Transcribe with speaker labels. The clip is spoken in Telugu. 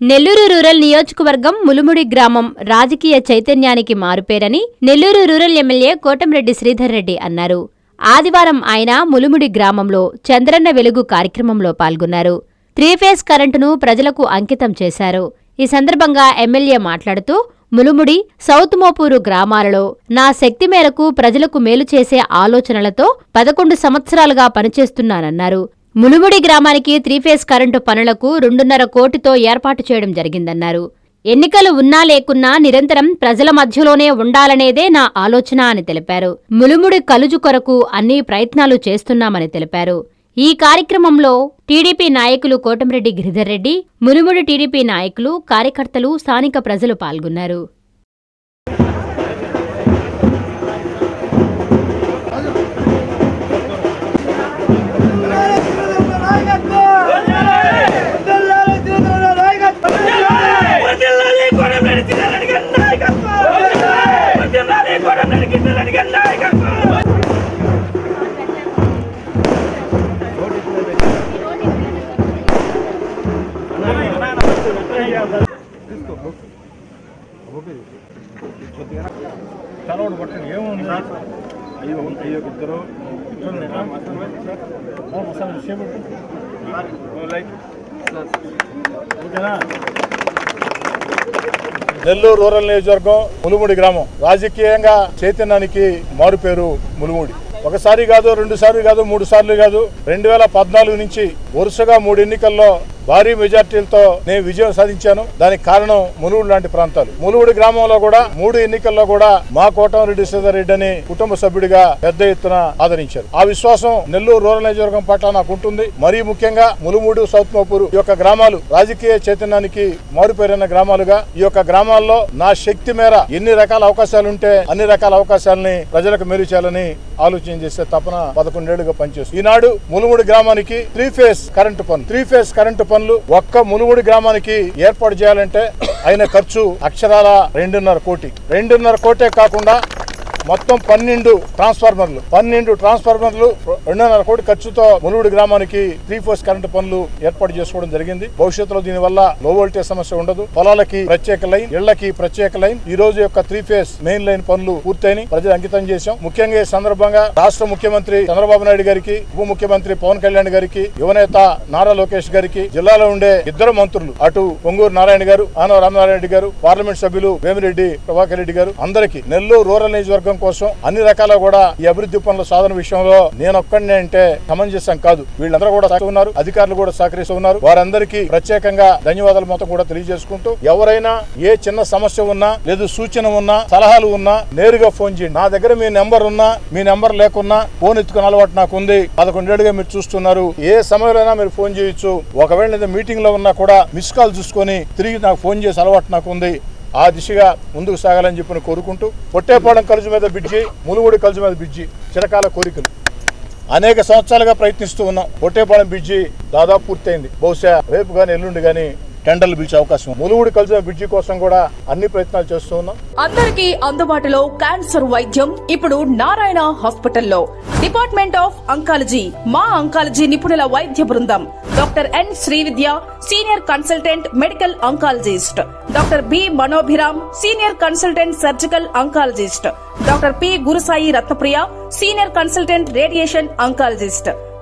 Speaker 1: నెల్లూరు రూరల్ నియోజకవర్గం ములుముడి గ్రామం రాజకీయ చైతన్యానికి మారుపేరని నెల్లూరు రూరల్ ఎమ్మెల్యే కోటంరెడ్డి శ్రీధర్ రెడ్డి అన్నారు. ఆదివారం ఆయన ములుముడి గ్రామంలో చంద్రన్న వెలుగు కార్యక్రమంలో పాల్గొన్నారు. త్రీఫేస్ కరెంటును ప్రజలకు అంకితం చేశారు. ఈ సందర్భంగా ఎమ్మెల్యే మాట్లాడుతూ ములుముడి సౌత్ మోపూరు గ్రామాలలో నా శక్తి మేరకు ప్రజలకు మేలు చేసే ఆలోచనలతో పదకొండు సంవత్సరాలుగా పనిచేస్తున్నానన్నారు. ములుముడి గ్రామానికి త్రీ ఫేజ్ కరెంటు పనులకు రెండున్నర కోటితో ఏర్పాటు చేయడం జరిగిందన్నారు. ఎన్నికలు ఉన్నా లేకున్నా నిరంతరం ప్రజల మధ్యలోనే ఉండాలనేదే నా ఆలోచన అని తెలిపారు. ములుముడి కలుజు కొరకు అన్ని ప్రయత్నాలు చేస్తున్నామని తెలిపారు. ఈ కార్యక్రమంలో టీడీపీ నాయకులు కోటంరెడ్డి గిరిధర్ రెడ్డి ములుముడి టీడీపీ నాయకులు కార్యకర్తలు స్థానిక ప్రజలు పాల్గొన్నారు.
Speaker 2: తలవాడు పట్టండి ఏముంది అయ్యో అయ్యో ఇద్దరు ఓకేనా నెల్లూరు రూరల్ నియోజకవర్గం ములుముడి గ్రామం. రాజకీయంగా చైతన్యానికి మారు పేరు ములుముడి. ఒకసారి కాదు రెండు సార్లు కాదు మూడు సార్లు కాదు రెండు వేల పద్నాలుగు నుంచి వరుసగా మూడు ఎన్నికల్లో భారీ మెజార్టీలతో నేను విజయం సాధించాను. దానికి కారణం ములుగుడు లాంటి ప్రాంతాలు. ములుగుడు గ్రామంలో కూడా మూడు ఎన్నికల్లో కూడా మా కోటమిరెడ్డి శ్రీధర్ రెడ్డి అని కుటుంబ సభ్యుడిగా పెద్ద ఎత్తున ఆదరించారు. ఆ విశ్వాసం నెల్లూరు రూరల్ నియోజకవర్గం పట్ల నాకు ఉంటుంది మరీ ముఖ్యంగా ములుమూడు సౌత్ మోపూరు ఈ యొక్క గ్రామాలు రాజకీయ చైతన్యానికి మారుపేరైన గ్రామాలుగా ఈ యొక్క గ్రామాల్లో నా శక్తి మేర ఎన్ని రకాల అవకాశాలు ఉంటే అన్ని రకాల అవకాశాలని ప్రజలకు మేలు చేయాలని ఆలోచన చేసే తపన పదకొండేళ్ళుగా పనిచేస్తుంది ఈనాడు ములుమూడు గ్రామానికి త్రీ ఫేస్ కరెంటు పనులు త్రీ ఫేస్ కరెంటు పనులు ఒక్క మునుగుడి గ్రామానికి ఏర్పాటు చేయాలంటే అయిన ఖర్చు అక్షరాల రెండున్నర కోటి. రెండున్నర కోటే కాకుండా మొత్తం పన్నెండు ట్రాన్స్ఫార్మర్లు. పన్నెండు ట్రాన్స్ఫార్మర్లు రెండున్నర కోటి ఖర్చుతో మునుగుడు గ్రామానికి త్రీ ఫోర్స్ కరెంటు పనులు ఏర్పాటు చేసుకోవడం జరిగింది. భవిష్యత్తులో దీని వల్ల లో వోల్టేజ్ సమస్య ఉండదు. పొలాలకి ప్రత్యేక లైన్ ఇళ్ళకి ప్రత్యేక లైన్. ఈ రోజు యొక్క త్రీ ఫేస్ మెయిన్ లైన్ పనులు పూర్తయిన ప్రజలు అంకితం చేశాం. ముఖ్యంగా ఈ సందర్భంగా రాష్ట్ర ముఖ్యమంత్రి చంద్రబాబు నాయుడు గారికి ఉప ముఖ్యమంత్రి పవన్ కళ్యాణ్ గారికి యువనేత నారా లోకేష్ గారికి జిల్లాలో ఉండే ఇద్దరు మంత్రులు అటు పొంగూరు నారాయణ గారు ఆనవ రామనారాయణ రెడ్డి గారు పార్లమెంట్ సభ్యులు వేమిరెడ్డి ప్రభాకర్ రెడ్డి గారు అందరికీ నెల్లూరు రూరల్ నియోజకవర్గం కోసం అన్ని రకాల కూడా ఈ అభివృద్ధి పనుల సాధన విషయంలో నేను ఒక్కడినే అంటే సమంజసం కాదు. వీళ్ళందరూ కూడా ఉన్నారు అధికారులు కూడా సహకరిస్తూ ఉన్నారు. వారందరికీ ప్రత్యేకంగా ధన్యవాదాలు మొత్తం కూడా తెలియజేసుకుంటూ ఎవరైనా ఏ చిన్న సమస్య ఉన్నా లేదు సూచన ఉన్నా సలహాలు ఉన్నా నేరుగా ఫోన్ చేయండి. నా దగ్గర మీ నెంబర్ ఉన్నా మీ నెంబర్ లేకున్నా ఫోన్ ఎత్తుకునే అలవాటు నాకు ఉంది. పదకొండేళ్ళుగా మీరు చూస్తున్నారు. ఏ సమయంలో మీరు ఫోన్ చేయొచ్చు. ఒకవేళ నేను మీటింగ్లో ఉన్నా కూడా మిస్ కాల్ చూసుకొని తిరిగి నాకు ఫోన్ చేసే అలవాటు నాకు ఉంది. ఆ దిశగా ముందుకు సాగాలని చెప్పిన కోరుకుంటూ పొట్టేపాడం కలుజు మీద బ్రిడ్జి ములుగుడి కలుజు మీద బ్రిడ్జి చిరకాల కోరికలు. అనేక సంవత్సరాలుగా ప్రయత్నిస్తూ ఉన్నాం. పొట్టేపాడం బ్రిడ్జి దాదాపు పూర్తయింది. బహుశా రేపు కానీ ఎల్లుండి కానీ టెండర్లు పిలిచే అవకాశం ఉంది. కలిసిన బ్రిడ్జి కోసం కూడా అన్ని ప్రయత్నాలు చేస్తూ
Speaker 3: అందరికీ అందుబాటులో క్యాన్సర్ వైద్యం ఇప్పుడు నారాయణ హాస్పిటల్లో. డిపార్ట్మెంట్ ఆఫ్ అంకాలజీ మా అంకాలజీ నిపుణుల వైద్య బృందం. Doctor N Srividya senior consultant medical oncologist doctor B Manobhiram senior consultant surgical oncologist doctor P Gurusai Ratnapriya senior consultant radiation oncologist